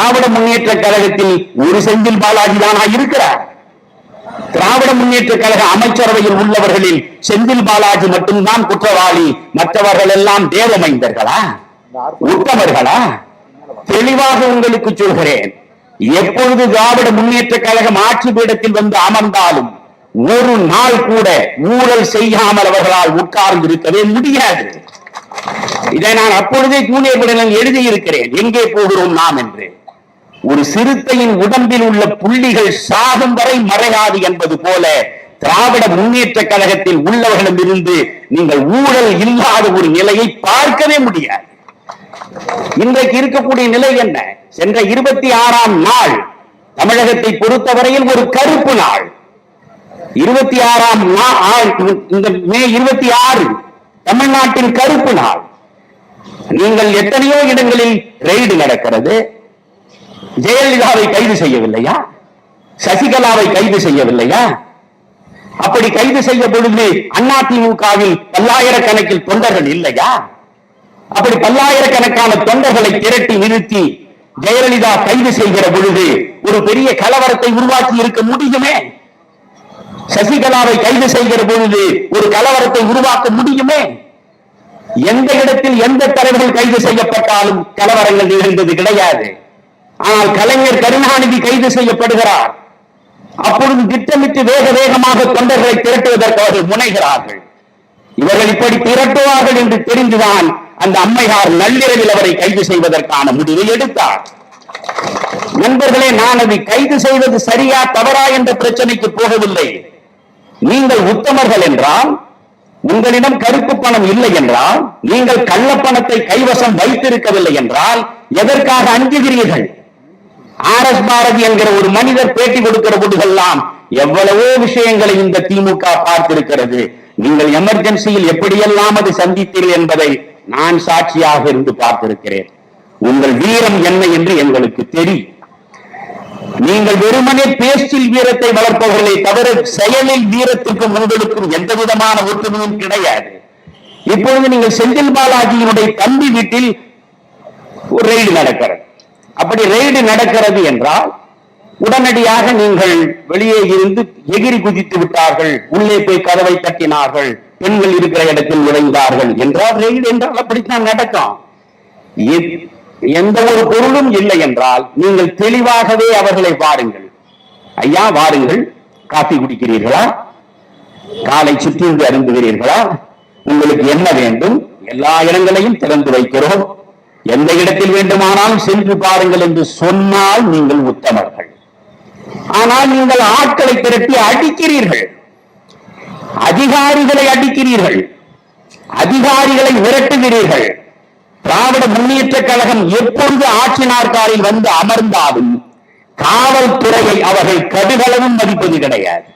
திராவிட முன்னேற்ற கழகத்தில் ஒரு செந்தில் பாலாஜி தானா இருக்கிறார். திராவிட முன்னேற்ற கழக அமைச்சரவையில் உள்ளவர்களில் செந்தில் பாலாஜி மட்டும்தான் குற்றவாளி. மற்றவர்கள் எல்லாம் தேவமைந்தர்களா உத்தமர்களா? தெளிவாக உங்களுக்கு சொல்கிறேன். எப்பொழுது திராவிட முன்னேற்ற கழகம் ஆட்சி பீடத்தில் வந்து அமர்ந்தாலும் ஒரு நாள் கூட ஊழல் செய்யாமல் அவர்களால் உட்கார்ந்து இருக்கவே முடியாது. இதை நான் அப்பொழுதே ஜூனியர் விடலில் எழுதியிருக்கிறேன். எங்கே போகிறோம் நாம் என்று? ஒரு சிறுத்தையின் உடம்பில் உள்ள புள்ளிகள் சாகும் வரை மறையாது என்பது போல திராவிட முன்னேற்ற கழகத்தில் உள்ளவர்களிடமிருந்து நீங்கள் ஊழல் இல்லாத ஒரு நிலையை பார்க்கவே முடியாது. இன்றைக்கு இருக்கக்கூடிய நிலை என்ன? சென்ற இருபத்தி ஆறாம் நாள் தமிழகத்தை பொறுத்தவரையில் ஒரு கருப்பு நாள். இருபத்தி ஆறாம் இந்த மே இருபத்தி ஆறு தமிழ்நாட்டின் கருப்பு நாள். நீங்கள் எத்தனையோ இடங்களில் ரெய்டு நடக்கிறது. ஜெயலலிதாவை கைது செய்யவில்லையா? சசிகலாவை கைது செய்யவில்லையா? அப்படி கைது செய்ய பொழுது அதிமுகவில் பல்லாயிரக்கணக்கில் தொண்டர்கள் இல்லையா? அப்படி பல்லாயிரக்கணக்கான தொண்டர்களை திரட்டி நிறுத்தி ஜெயலலிதா கைது செய்கிற பொழுது ஒரு பெரிய கலவரத்தை உருவாக்கி இருக்க முடியுமே? சசிகலாவை கைது செய்கிற பொழுது ஒரு கலவரத்தை உருவாக்க முடியுமே? எந்த இடத்தில் எந்த தலைவர்கள் கைது செய்யப்பட்டாலும் கலவரங்கள் நிகழ்ந்தது கிடையாது. ஆனால் கலைஞர் கருணாநிதி கைது செய்யப்படுகிறார். அப்பொழுது திட்டமிட்டு வேக வேகமாக தொண்டர்களை திரட்டுவதற்கு அவர்கள் முனைகிறார்கள். இவர்கள் இப்படி திரட்டுவார்கள் என்று தெரிந்துதான் அந்த அம்மையார் நள்ளிரவில் அவரை கைது செய்வதற்கான முடிவை எடுத்தார். நண்பர்களே நான் அதை கைது செய்வது சரியா தவறா என்ற பிரச்சனைக்கு போகவில்லை. நீங்கள் உத்தமர்கள் என்றால் உங்களிடம் கருப்பு பணம் இல்லை என்றால் நீங்கள் கள்ளப்பணத்தை கைவசம் வைத்திருக்கவில்லை என்றால் எதற்காக அஞ்சுகிறீர்கள்? ஆர் எஸ் பாரதி என்கிற ஒரு மனிதர் பேட்டி கொடுக்கிற போதுகெல்லாம் எவ்வளவோ விஷயங்களை இந்த திமுக பார்த்திருக்கிறது. நீங்கள் எமர்ஜென்சியில் எப்படியெல்லாம் அதை சந்தித்தீர்கள் என்பதை நான் சாட்சியாக இருந்து பார்த்திருக்கிறேன். உங்கள் வீரம் என்ன என்று எங்களுக்கு தெரியும். நீங்கள் வெறுமனே பேச்சில் வீரத்தை வளர்ப்பவர்களை தவிர செயலில் வீரத்துக்கும் உங்களுக்கும் எந்த விதமான ஒற்றுமையும் கிடையாது. இப்பொழுது நீங்கள் செந்தில் பாலாஜியினுடைய தம்பி வீட்டில் ஒரு ரெய்டு நடக்கிறது. அப்படி ரெய்டு நடக்கிறது என்றால் உடனடியாக நீங்கள் வெளியே இருந்து எகிரி குதித்து விட்டார்கள் உள்ளே போய் கதவை தட்டினார்கள் பெண்கள் இருக்கிற இடத்தில் நுழைந்தார்கள் என்றால் ரெய்டு என்றால் அப்படித்தான் நடக்கும். எந்த ஒரு பொருளும் இல்லை என்றால் நீங்கள் தெளிவாகவே அவர்களை பாருங்கள் ஐயா வாருங்கள். காபி குடிக்கிறீர்களா? காலை சுற்றி அருந்துகிறீர்களா? உங்களுக்கு என்ன வேண்டும்? எல்லா இடங்களையும் திறந்து வைக்கிறோம். எந்த இடத்தில் வேண்டுமானாலும் சென்று பாருங்கள் என்று சொன்னால் நீங்கள் உத்தமர்கள். ஆனால் நீங்கள் ஆட்களை திரட்டி அடிக்கிறீர்கள். அதிகாரிகளை அடிக்கிறீர்கள். அதிகாரிகளை விரட்டுகிறீர்கள் திராவிட முன்னேற்ற கழகம் எப்பொழுது ஆட்சி நாற்காலில் வந்து அமர்ந்தாலும் காவல்துறையை அவர்கள் கடுகளவும் மதிப்பது கிடையாது.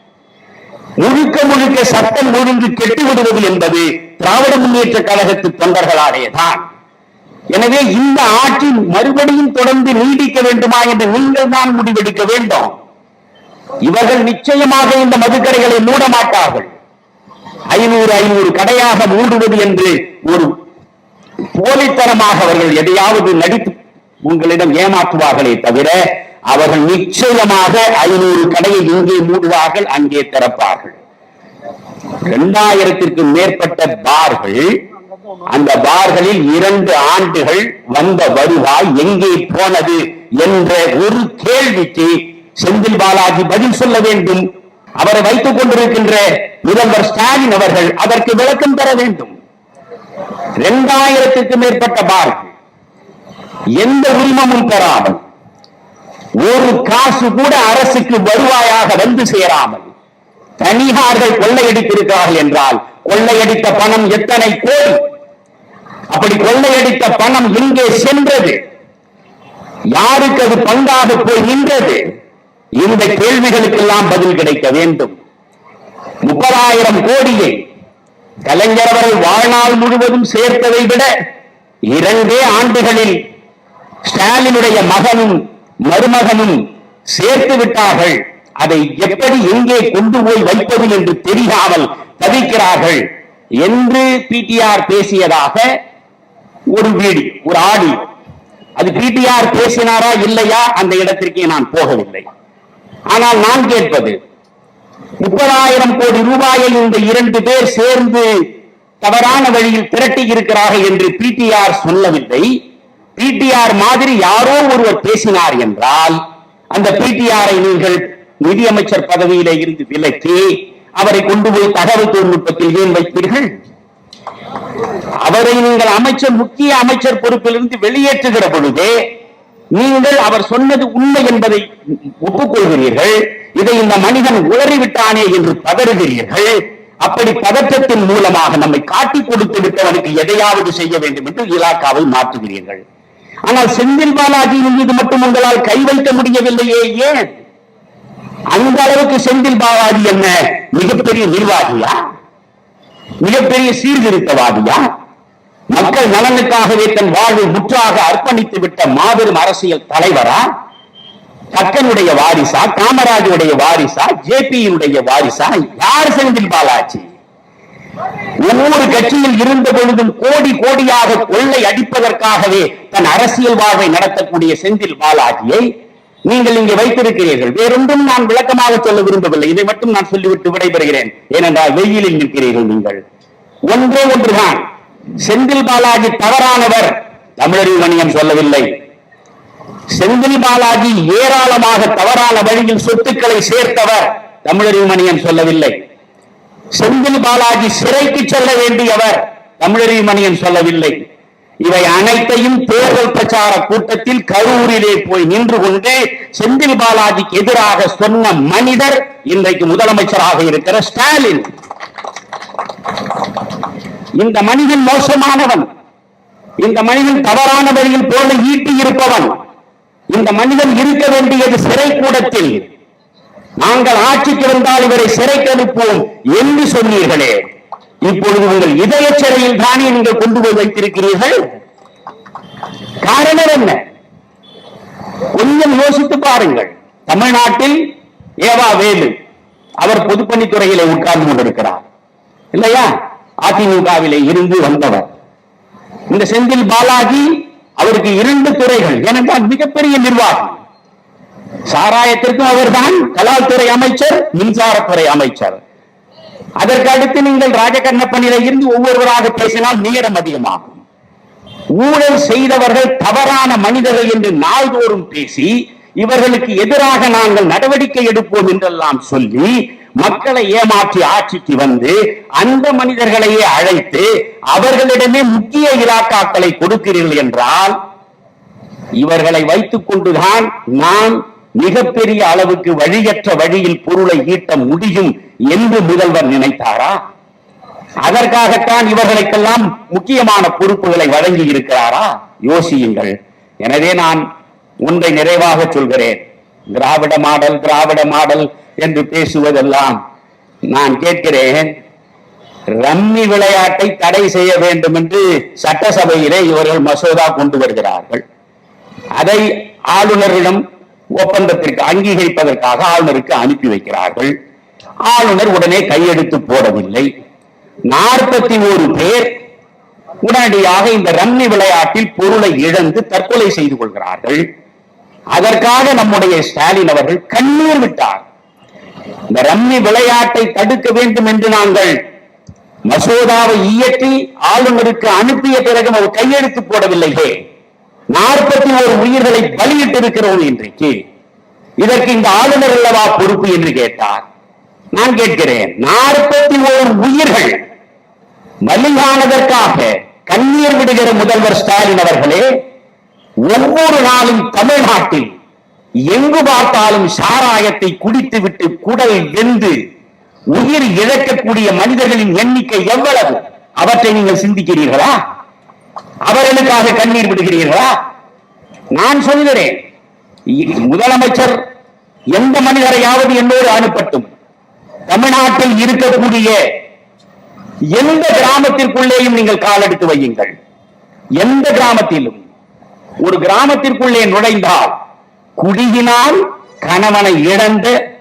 முழுக்க முழுக்க சட்டம் ஒழுங்கு கெட்டுவிடுவது என்பது திராவிட முன்னேற்ற கழகத்து தொண்டர்களாலேதான். எனவே இந்த ஆட்சி மறுபடியும் தொடர்ந்து நீடிக்க வேண்டுமா என்று நீங்கள் தான் முடிவெடுக்க வேண்டும். இவர்கள் நிச்சயமாக இந்த மதுக்கடைகளை மூட மாட்டார்கள். ஐநூறு ஐநூறு கடையாக மூடுவது என்று ஒரு போலித்தனமாக அவர்கள் எதையாவது நடித்து உங்களிடம் ஏமாற்றுவார்களே தவிர அவர்கள் நிச்சயமாக ஐநூறு கடையை இங்கே மூடுவார்கள் அங்கே திறப்பார்கள். இரண்டாயிரத்திற்கு மேற்பட்ட பார்கள் அந்த பார்களில் இரண்டு ஆண்டுகள் வந்த வருவாய் எங்கே போனது என்ற ஒரு கேள்விக்கு செந்தில் பாலாஜி பதில் சொல்ல வேண்டும். அவரை வைத்துக் கொண்டிருக்கின்ற முதல்வர் ஸ்டாலின் அவர்கள் அதற்கு விளக்கம் தர வேண்டும். இரண்டாயிரத்துக்கு மேற்பட்ட பார்கள் எந்த உரிமமும் பெறாமல் ஒரு காசு கூட அரசுக்கு வருவாயாக வந்து சேராமல் தனியார்கள் கொள்ளையடித்திருக்கிறார்கள் என்றால் கொள்ளையடித்த பணம் எத்தனை கோடி? அப்படி கொள்ளையடித்த பணம் எங்கே சென்றது. யாருக்கு அது பங்காக போய் நின்றது? இந்த கேள்விகளுக்கெல்லாம் பதில் கிடைக்க வேண்டும். முப்பதாயிரம் கோடியை கலைஞர் அவர்கள் வாழ்நாள் முழுவதும் சேர்த்ததை விட இரண்டே ஆண்டுகளில் ஸ்டாலினுடைய மகனும் மருமகனும் சேர்த்து விட்டார்கள். அதை எப்படி எங்கே கொண்டு போய் வைப்பது என்று தெரியாமல் தவிக்கிறார்கள் என்று பிடிஆர் பேசியதாக ஒரு வீடு ஒரு ஆடி. அது பிடிஆர் பேசினாரா இல்லையா? அந்த இடத்திற்கே நான் போகவில்லை. ஆனால் நான் கேட்பது முப்பதாயிரம் கோடி ரூபாயை இந்த இரண்டு பேர் சேர்ந்து தவறான வழியில் திரட்டி இருக்கிறார்கள் என்று பிடிஆர் சொல்லவில்லை. பிடிஆர் மாதிரி யாரோ ஒருவர் பேசினார் என்றால் அந்த பிடிஆரை நீங்கள் நிதியமைச்சர் பதவியிலே இருந்து விலக்கி அவரை கொண்டு போய் தகவல் தொழில்நுட்பத்தில் ஏன் வைப்பீர்கள் அவரை நீங்கள் அமைச்சர் முக்கிய அமைச்சர் பொறுப்பிலிருந்து வெளியேற்றுகிற பொழுது நீங்கள் அவர் சொன்னது உண்மை என்பதை ஒப்புக்கொள்கிறீர்கள். இதை இந்த மனிதன் உளறிவிட்டானே என்று பதறுகிறீர்கள். அப்படி பதற்றத்தின் மூலமாக நம்மை காட்டி கொடுத்து விட்டவனுக்கு எதையாவது செய்ய வேண்டும் என்று இலாக்காவை மாற்றுகிறீர்கள். ஆனால் செந்தில் பாலாஜியின் மீது மட்டும் உங்களால் கை வைக்க முடியவில்லையே ஏன்? அந்த அளவுக்கு செந்தில் பாலாஜி என்ன? மிகப்பெரிய நிர்வாகியா? மிகப்பெரிய சீர்திருத்தவாதியா? மக்கள் நலனுக்காகவே தன் வாழ்வை முற்றாக அர்ப்பணித்து விட்ட மாபெரும் அரசியல் தலைவரா? கக்கனுடைய வாரிசா காமராஜுடைய வாரிசா ஜேபியினுடைய வாரிசா? யார் செந்தில் பாலாஜி? ஒவ்வொரு கட்சியில் இருந்த பொழுதும் கோடி கோடியாக கொள்ளை அடிப்பதற்காகவே தன் அரசியல் வாழ்வை நடத்தக்கூடிய செந்தில் பாலாஜியை நீங்கள் இங்கே வைத்திருக்கிறீர்கள். வேறொன்றும் நான் விளக்கமாக சொல்ல விரும்பவில்லை. இதை மட்டும் நான் சொல்லிவிட்டு விடைபெறுகிறேன். ஏனென்றால் வெயிலில் நிற்கிறீர்கள் நீங்கள். ஒன்றே ஒன்றுதான். செந்தில் பாலாஜி தவறானவர். தமிழறிவு மணியம் சொல்லவில்லை. செந்தில் பாலாஜி ஏராளமாக தவறான வழியில் சொத்துக்களை சேர்த்தவர் தமிழறிவு மணியம் சொல்லவில்லை. செந்தில் பாலாஜி சிறைக்கு செல்ல வேண்டியவர் தமிழறிவு மணியம் சொல்லவில்லை. இவை அனைத்தையும் தேர்தல் பிரச்சார கூட்டத்தில் கரூரிலே போய் நின்று கொண்டு செந்தில் பாலாஜிக்கு எதிராக சொன்ன மனிதர் இன்றைக்கு முதலமைச்சராக இருக்கிற ஸ்டாலின். இந்த மனிதன் மோசமானவன். இந்த மனிதன் தவறான வழியில் பொருளை ஈட்டி இருப்பவன். இந்த மனிதன் இருக்க வேண்டியது சிறை கூடத்தில். நாங்கள் ஆட்சிக்கு வந்தால் இவரை சிறைக்கு அனுப்போம் என்று சொன்னீர்களே. இப்பொழுது உங்கள் இதய சிறையில் தானே நீங்கள் கொண்டு போய் வைத்திருக்கிறீர்கள்? காரணம் என்ன? கொஞ்சம் யோசித்து பாருங்கள். தமிழ்நாட்டில் ஏவா வேலு அவர் பொதுப்பணித்துறையிலே உட்கார்ந்து கொண்டிருக்கிறார். இல்லையா? அதிமுகவிலே இருந்து வந்தவர். இந்த செந்தில் பாலாஜி அவருக்கு இரண்டு துறைகள் ஏனென்றால் மிகப்பெரிய நிர்வாகம் சாராயத்திற்கும் அவர்தான் கலால்துறை அமைச்சர் மின்சாரத்துறை அமைச்சர். அதற்கு அடுத்து நீங்கள் ராஜகண்ணப்பனில இருந்து ஒவ்வொருவராக பேசினால் நேரம் அதிகமாகும். ஊழல் செய்தவர்கள் தவறான மனிதர்கள் என்று நாள்தோறும் பேசி இவர்களுக்கு எதிராக நாங்கள் நடவடிக்கை எடுப்போம் என்றெல்லாம் சொல்லி மக்களை ஏமாற்றி ஆட்சிக்கு வந்து அந்த மனிதர்களையே அழைத்து அவர்களிடமே முக்கிய இலாக்காக்களை கொடுக்கிறீர்கள் என்றால் இவர்களை வைத்துக் கொண்டுதான் நாம் மிகப்பெரிய அளவுக்கு வழியற்ற வழியில் பொருளை ஈட்ட முடியும் என்று முதல்வர் நினைத்தாரா? அதற்காகத்தான் இவர்களுக்கெல்லாம் முக்கியமான பொறுப்புகளை வழங்கி இருக்கிறாரா? யோசியுங்கள். எனவே நான் ஒன்றை நிறைவாக சொல்கிறேன். திராவிட மாடல் திராவிட மாடல் என்று பேசுவதெல்லாம் நான் கேட்கிறேன். ரம்மி விளையாட்டை தடை செய்ய வேண்டும் என்று சட்டசபையிலே இவர்கள் மசோதா கொண்டு வருகிறார்கள். அதை ஆளுநரிடம் ஒப்பந்தத்திற்கு அங்கீகரிப்பதற்காக ஆளுநருக்கு அனுப்பி வைக்கிறார்கள். ஆளுநர் உடனே கையெழுத்து போடவில்லை. நாற்பத்தி ஒரு பேர் உடனடியாக இந்த ரம்மி விளையாட்டில் பொருளை இழந்து தற்கொலை செய்து கொள்கிறார்கள். அதற்காக நம்முடைய ஸ்டாலின் அவர்கள் கண்ணீர் விட்டார். இந்த ரம்மி விளையாட்டை தடுக்க வேண்டும் என்று நாங்கள் மசோதாவை இயற்றி ஆளுநருக்கு அனுப்பிய பிறகு அவர் கையெழுத்து போடவில்லையே. நாற்பத்தி ஒரு உயிர்களை பலியிட்டு இருக்கிறோம் இன்றைக்கு. இதற்கு இந்த ஆளுநர் அல்லவா பொறுப்பு என்று கேட்டார். நான் கேட்கிறேன் நாற்பத்தி ஓர் உயிர்கள் மலிவானதற்காக கண்ணீர் விடுகிற முதல்வர் ஸ்டாலின் அவர்களே ஒவ்வொரு நாளும் தமிழ்நாட்டில் எங்கு பார்த்தாலும் சாராயத்தை குடித்துவிட்டு குடல் வெந்து உயிர் இழக்கக்கூடிய மனிதர்களின் எண்ணிக்கை எவ்வளவு? அவற்றை நீங்கள் சிந்திக்கிறீர்களா? அவர்களுக்காக கண்ணீர் விடுகிறீர்களா? நான் சொல்கிறேன் முதலமைச்சர் எந்த மனிதரையாவது என்னோடு அனுப்பட்டும். தமிழ்நாட்டில் இருக்கக்கூடிய எந்த கிராமத்திற்குள்ளேயும் நீங்கள் காலெடுத்து வையுங்கள். எந்த கிராமத்திலும். ஒரு கிராமத்திற்குள்ளே நுழைந்தால் குடியினால் கணவனை இழந்த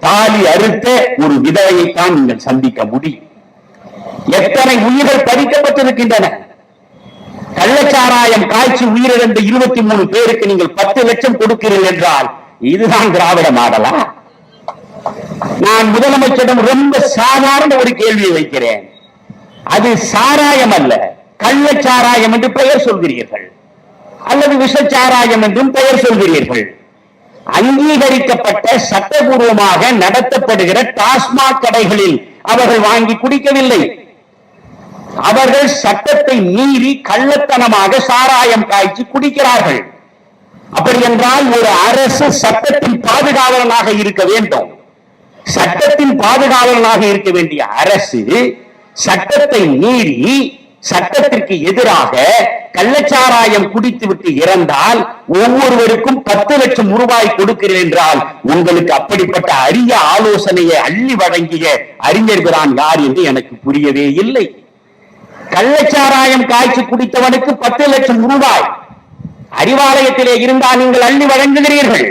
தாலி அறுத்த ஒரு விதவையைத்தான் நீங்கள் சந்திக்க முடியும். எத்தனை உயிர்கள் பறிக்கப்பட்டிருக்கின்றன? கள்ளச்சாராயம் காய்ச்சி உயிரிழந்த இருபத்தி மூணு பேருக்கு நீங்கள் பத்து லட்சம் கொடுக்கிறீர்கள் என்றால் இதுதான் திராவிட மாடலா? நான் முதலமைச்சரிடம் ரொம்ப சாதாரண ஒரு கேள்வியை வைக்கிறேன். அது சாராயம் அல்ல கள்ளச்சாராயம் என்று பெயர் சொல்கிறீர்கள். விஷச்சாராயம் என்றும் பெயர் சொல்கிறீர்கள். அங்கீகரிக்கப்பட்ட சட்டபூர்வமாக நடத்தப்படுகிற டாஸ்மாக் கடைகளில் அவர்கள் வாங்கி குடிக்கவில்லை. அவர்கள் சட்டத்தை மீறி கள்ளத்தனமாக சாராயம் காய்ச்சி குடிக்கிறார்கள். அப்படி என்றால் ஒரு அரசு சட்டத்தின் பாதுகாவலனாக இருக்க வேண்டும். சட்டத்தின் பாதுகாவலனாக இருக்க வேண்டிய அரசு சட்டத்தை மீறி சட்டத்திற்கு எதிராக கள்ளச்சாராயம் குடித்துவிட்டு இறந்தால் ஒவ்வொருவருக்கும் பத்து லட்சம் ரூபாய் கொடுக்கிறேன் என்றால் உங்களுக்கு அப்படிப்பட்ட அரிய ஆலோசனையை அள்ளி வழங்கிய அறிஞர்களான் யார் என்று எனக்கு புரியவே இல்லை. கள்ளச்சாராயம் காய்ச்சி குடித்தவனுக்கு பத்து லட்சம் ரூபாய். அறிவாலயத்திலே இருந்தால் நீங்கள் அள்ளி வழங்குகிறீர்கள்.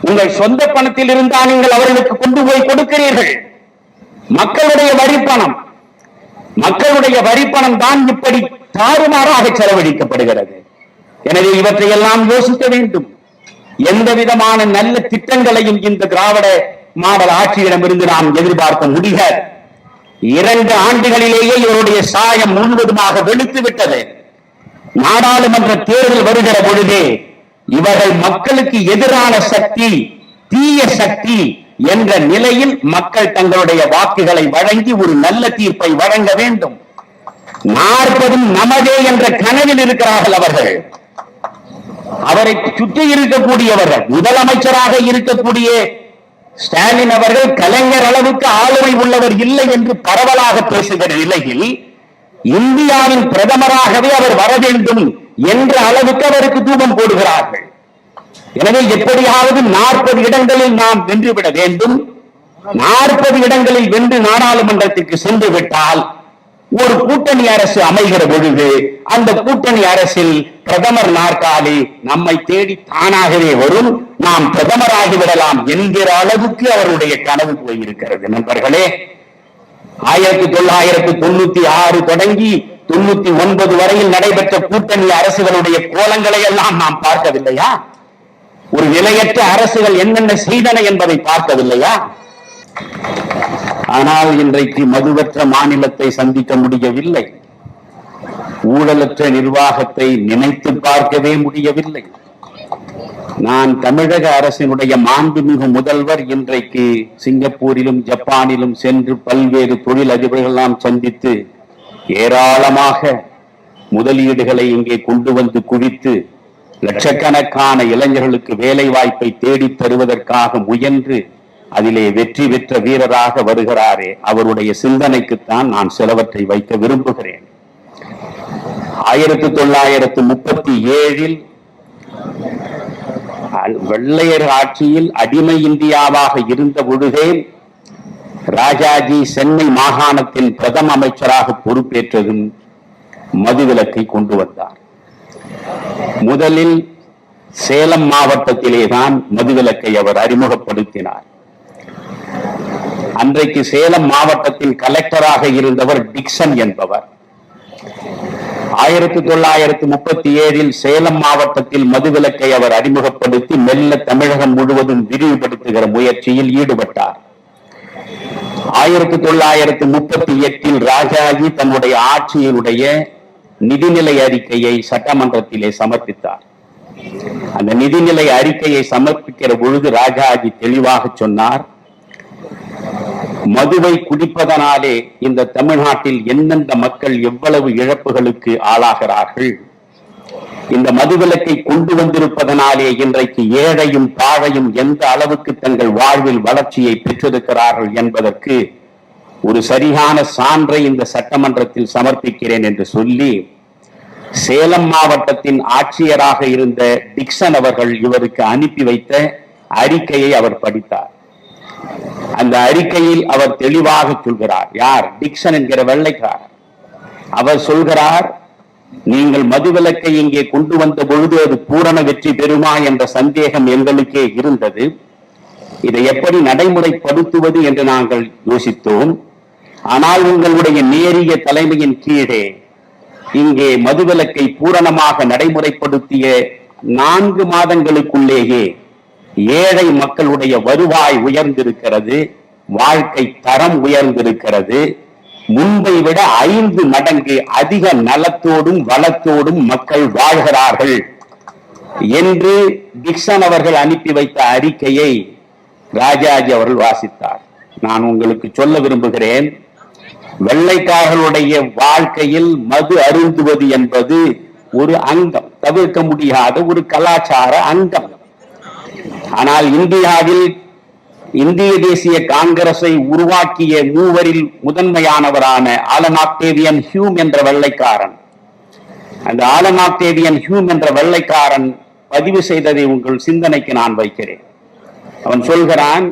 உங்கள் சொந்த பணத்தில் இருந்தால் நீங்கள் அவர்களுக்கு கொண்டு போய் கொடுக்கிறீர்கள். மக்களுடைய வரிப்பணம் மக்களுடைய வரிப்பணம் தான் இப்படி தாறுமாறாக செலவழிக்கப்படுகிறது. எனவே இவற்றையெல்லாம் யோசிக்க வேண்டும். எந்த விதமான நல்ல திட்டங்களையும் இந்த திராவிட மாடல் ஆட்சியிடமிருந்து நாம் எதிர்பார்க்க முடியாது இரண்டு ஆண்டுகளிலேயே இவருடைய சாயம் முழுவதுமாக வெளுத்து விட்டது. நாடாளுமன்ற தேர்தல் வருகிற பொழுதே இவர்கள் மக்களுக்கு எதிரான சக்தி தீய சக்தி என்ற நிலையில் மக்கள் தங்களுடைய வாக்குகளை வழங்கி ஒரு நல்ல தீர்ப்பை வழங்க வேண்டும். நாற்பதும் நமதே என்ற கனவில் இருக்கிறார்கள் அவர்கள். அவரை சுற்றி இருக்கக்கூடியவர்கள் முதலமைச்சராக இருக்கக்கூடிய ஸ்டாலின் அவர்கள் கலைஞர் அளவுக்கு ஆளுமை உள்ளவர் இல்லை என்று பரவலாக பேசுகிற நிலையில் இந்தியாவின் பிரதமராகவே அவர் வர வேண்டும் என்ற அளவுக்கு அவருக்கு தூபம் போடுகிறார்கள். எனவே எப்படியாவது நாற்பது இடங்களில் நாம் வென்றுவிட வேண்டும். நாற்பது இடங்களில் வென்று நாடாளுமன்றத்திற்கு சென்று விட்டால் ஒரு கூட்டணி அரசு அமைகிற பொழுது அந்த கூட்டணி அரசில் பிரதமர் நாற்காலி நம்மை தேடி தானாகவே வரும். நாம் பிரதமராகி விடலாம் என்கிற அளவுக்கு அவருடைய கனவு போயிருக்கிறது நண்பர்களே. ஆயிரத்தி தொள்ளாயிரத்தி தொண்ணூத்தி ஆறு தொடங்கி தொண்ணூத்தி ஒன்பது வரையில் நடைபெற்ற கூட்டணி அரசுகளுடைய கோலங்களை எல்லாம் நாம் பார்க்கவில்லையா? ஒரு நிலையற்ற அரசுகள் என்னென்ன செய்தன என்பதை பார்த்ததில்லையா? ஆனால் இன்றைக்கு மதுவற்ற மாநிலத்தை சந்திக்க முடியவில்லை. ஊழலற்ற நிர்வாகத்தை நினைத்து பார்க்கவே முடியவில்லை. நான் தமிழக அரசினுடைய மாண்புமிகு முதல்வர் இன்றைக்கு சிங்கப்பூரிலும் ஜப்பானிலும் சென்று பல்வேறு தொழில் அதிபர்களெல்லாம் சந்தித்து ஏராளமாக முதலீடுகளை இங்கே கொண்டு வந்து குவித்து லட்சக்கணக்கான இளைஞர்களுக்கு வேலை வாய்ப்பை தேடித் தருவதற்காக முயன்று அதிலே வெற்றி பெற்ற வீரராக வருகிறாரே அவருடைய சிந்தனைக்குத்தான் நான் சிலவற்றை வைக்க விரும்புகிறேன். ஆயிரத்தி தொள்ளாயிரத்து முப்பத்தி ஏழில் வெள்ளையர் ஆட்சியில் அடிமை இந்தியாவாக இருந்த பொழுதே ராஜாஜி சென்னை மாகாணத்தின் பிரதம அமைச்சராக பொறுப்பேற்றதும் மதுவிலக்கை கொண்டு வந்தார். முதலில் சேலம் மாவட்டத்திலே தான் மதுவிலக்கை அவர் அறிமுகப்படுத்தினார். அன்றைக்கு சேலம் மாவட்டத்தின் கலெக்டராக இருந்தவர் டிக்சன் என்பவர். ஆயிரத்தி தொள்ளாயிரத்தி முப்பத்தி ஏழில் சேலம் மாவட்டத்தில் மதுவிலக்கை அவர் அறிமுகப்படுத்தி மெல்ல தமிழகம் முழுவதும் விரிவுபடுத்துகிற முயற்சியில் ஈடுபட்டார். ஆயிரத்தி தொள்ளாயிரத்தி முப்பத்தி எட்டில் ராஜாஜி தன்னுடைய ஆட்சியினுடைய நிதிநிலை அறிக்கையை சட்டமன்றத்திலே சமர்ப்பித்தார். அந்த நிதிநிலை அறிக்கையை சமர்ப்பிக்கிற பொழுது ராஜாஜி தெளிவாக சொன்னார் மதுவை குடிப்பதனாலே இந்த தமிழ்நாட்டில் எந்தெந்த மக்கள் எவ்வளவு இழப்புகளுக்கு ஆளாகிறார்கள்? இந்த மதுவிலக்கை கொண்டு வந்திருப்பதனாலே இன்றைக்கு ஏழையும் பாழையும் எந்த அளவுக்கு தங்கள் வாழ்வில் வளர்ச்சியை பெற்றிருக்கிறார்கள் என்பதற்கு ஒரு சரியான சான்றை இந்த சட்டமன்றத்தில் சமர்ப்பிக்கிறேன் என்று சொல்லி சேலம் மாவட்டத்தின் ஆட்சியராக இருந்த டிக்சன் அவர்கள் இவருக்கு அனுப்பி வைத்த அறிக்கையை அவர் படித்தார். அந்த அறிக்கையில் அவர் தெளிவாக சொல்கிறார் யார்? டிக்சன் என்கிற வெள்ளைக்காரர். அவர் சொல்கிறார் நீங்கள் மதுவிலக்கை இங்கே கொண்டு வந்த பொழுது அது பூரண வெற்றி பெறுமா என்ற சந்தேகம் எங்களுக்கே இருந்தது. இதை எப்படி நடைமுறைப்படுத்துவது என்று நாங்கள் யோசித்தோம். ஆனால் உங்களுடைய நேரிய தலைமையின் கீழே இங்கே மதுவிலக்கை பூரணமாக நடைமுறைப்படுத்திய நான்கு மாதங்களுக்குள்ளேயே ஏழை மக்களுடைய வருவாய் உயர்ந்திருக்கிறது வாழ்க்கை தரம் உயர்ந்திருக்கிறது. முன்பை விட ஐந்து மடங்கு அதிக நலத்தோடும் வளத்தோடும் மக்கள் வாழ்கிறார்கள் என்று டிக்சன் அவர்கள் அனுப்பி வைத்த அறிக்கையை ராஜாஜி அவர்கள் வாசித்தார். நான் உங்களுக்கு சொல்ல விரும்புகிறேன் வெள்ளைக்காரர்களுடைய வாழ்க்கையில் மது அருந்துவது என்பது ஒரு அங்கம் தவிர்க்க முடியாத ஒரு கலாச்சார அங்கம். ஆனால் இந்தியாவில் இந்திய தேசிய காங்கிரஸை உருவாக்கிய மூவரில் முதன்மையானவரான ஆலன் ஆக்டேவியன் ஹியூம் என்ற வெள்ளைக்காரன். அந்த ஆலன் ஆக்டேவியன் ஹியூம் என்ற வெள்ளைக்காரன் பதிவு செய்ததை உங்கள் சிந்தனைக்கு நான் வைக்கிறேன். அவன் சொல்கிறான்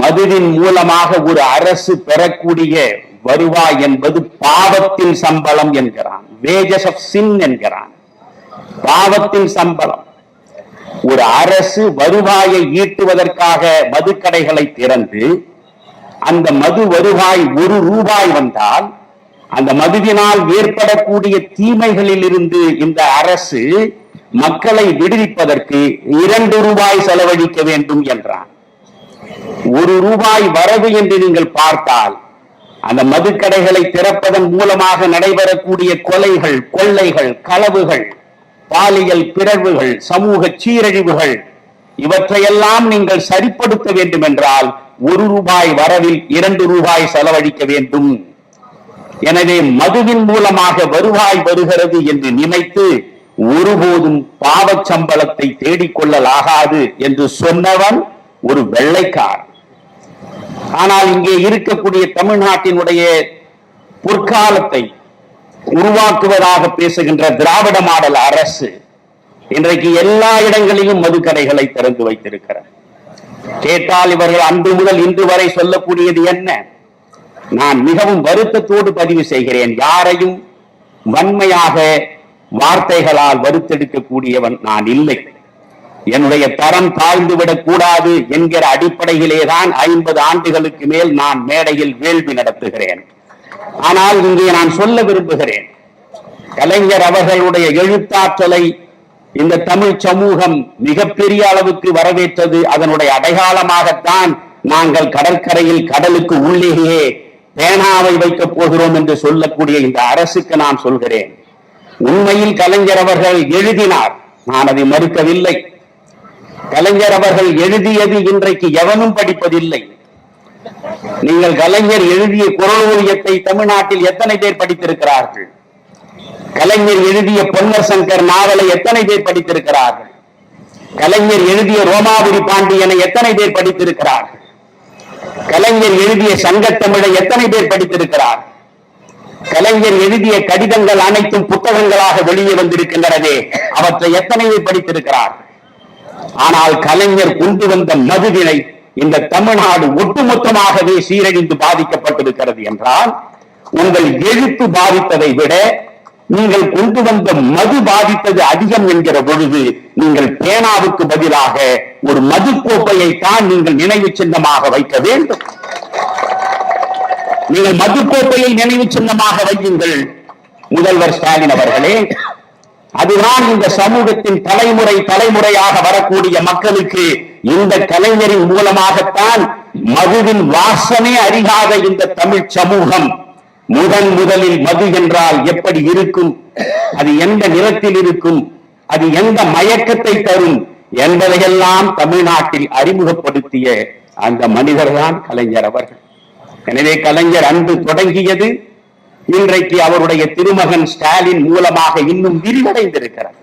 மதுவின் மூலமாக ஒரு அரசு பெறக்கூடிய வருவாய் என்பது பாவத்தின் சம்பளம் என்கிறான். வேஜஸ் ஆஃப் சின் என்கிறான். பாவத்தின் சம்பளம். ஒரு அரசு வருவாயை ஈட்டுவதற்காக மதுக்கடைகளை திறந்து அந்த மது வருவாய் ஒரு ரூபாய் வந்தால் அந்த மதுவினால் ஏற்படக்கூடிய தீமைகளில் இருந்து இந்த அரசு மக்களை விடுவிப்பதற்கு இரண்டு ரூபாய் செலவழிக்க வேண்டும் என்றான். ஒரு ரூபாய் வரவு என்று நீங்கள் பார்த்தால் அந்த மதுக்கடைகளை திறப்பதன் மூலமாக நடைபெறக்கூடிய கொலைகள் கொள்ளைகள் களவுகள் பாலியல் பிறழ்வுகள் சமூக சீரழிவுகள் இவற்றையெல்லாம் நீங்கள் சரிப்படுத்த வேண்டும் என்றால் ஒரு ரூபாய் வரவில் இரண்டு ரூபாய் செலவழிக்க வேண்டும். எனவே மதுவின் மூலமாக வருவாய் வருகிறது என்று நினைத்து ஒருபோதும் பாவச் சம்பளத்தை தேடிக்கொள்ளலாகாது என்று சொன்னவன் ஒரு வெள்ளைக்காரன். ஆனால் இங்கே இருக்கக்கூடிய தமிழ்நாட்டினுடைய பொற்காலத்தை உருவாக்குவதாக பேசுகின்ற திராவிட மாடல் அரசு இன்றைக்கு எல்லா இடங்களிலும் மதுக்கடைகளை திறந்து வைத்திருக்கிறார். கேட்டால் இவர்கள் அன்று முதல் இன்று வரை சொல்லக்கூடியது என்ன? நான் மிகவும் வருத்தத்தோடு பதிவு செய்கிறேன். யாரையும் வன்மையாக வார்த்தைகளால் வருத்தெடுக்கக்கூடியவன் நான் இல்லை. என்னுடைய தரம் தாழ்ந்து விடக்கூடாது என்கிற அடிப்படையிலே தான் ஐம்பது ஆண்டுகளுக்கு மேல் நான் மேடையில் வேள்வி நடத்துகிறேன். ஆனால் இங்கே நான் சொல்ல விரும்புகிறேன் கலைஞர் அவர்களுடைய எழுத்தாற்றலை இந்த தமிழ் சமூகம் மிகப்பெரிய அளவுக்கு வரவேற்றது. அதனுடைய அடையாளமாகத்தான் நாங்கள் கடற்கரையில் கடலுக்கு உள்ளேயே பேனாவை வைக்கப் போகிறோம் என்று சொல்லக்கூடிய இந்த அரசுக்கு நான் சொல்கிறேன். உண்மையில் கலைஞர் அவர்கள் எழுதினார் நான் அதை மறுக்கவில்லை. கலைஞர் அவர்கள் எழுதியது இன்றைக்கு எவனும் படிப்பதில்லை. நீங்கள் கலைஞர் எழுதிய குரல் ஓவியத்தை தமிழ்நாட்டில் எத்தனை பேர் படித்திருக்கிறார்கள்? கலைஞர் எழுதிய பொன்னர் சங்கர் நாவலை எத்தனை பேர் படித்திருக்கிறார்கள்? கலைஞர் எழுதிய ரோமாபுரி பாண்டியனை எத்தனை பேர் படித்திருக்கிறார்கள்? கலைஞர் எழுதிய சங்கத்தமிழை எத்தனை பேர் படித்திருக்கிறார்? கலைஞர் எழுதிய கடிதங்கள் அனைத்தும் புத்தகங்களாக வெளியே வந்திருக்கின்றனவே அவற்றை எத்தனை பேர் படித்திருக்கிறார்கள்? ஆனால் கலைஞர் கொண்டு வந்த மதுவினை இந்த தமிழ்நாடு ஒட்டுமொத்தமாகவே சீரழிந்து பாதிக்கப்பட்டிருக்கிறது என்றால் உங்கள் எழுத்து பாதித்ததை விட நீங்கள் கொண்டு வந்த மது பாதித்தது அதிகம் என்கிற பொழுது நீங்கள் பேனாவுக்கு பதிலாக ஒரு மது கோப்பையை தான் நீங்கள் நினைவு சின்னமாக வைக்க வேண்டும். நீங்கள் மது கோப்பையை நினைவு சின்னமாக வையுங்கள். முதல்வர் ஸ்டாலின் அவர்களே அதுதான் இந்த சமூகத்தின் தலைமுறை தலைமுறையாக வரக்கூடிய மக்களுக்கு இந்த கலைஞரின் மூலமாகத்தான் மதுவின் வாசமே அறியாத இந்த தமிழ் சமூகம். முதன் முதலில் மது என்றால் எப்படி இருக்கும்? அது எந்த நிறத்தில் இருக்கும்? அது எந்த மயக்கத்தை தரும்? என்பதையெல்லாம் தமிழ்நாட்டில் அறிமுகப்படுத்திய அந்த மனிதர்தான் கலைஞர் அவர்கள். எனவே கலைஞர் அன்று தொடங்கியது இன்றைக்கு அவருடைய திருமகன் ஸ்டாலின் மூலமாக இன்னும் விரிவடைந்திருக்கிறது.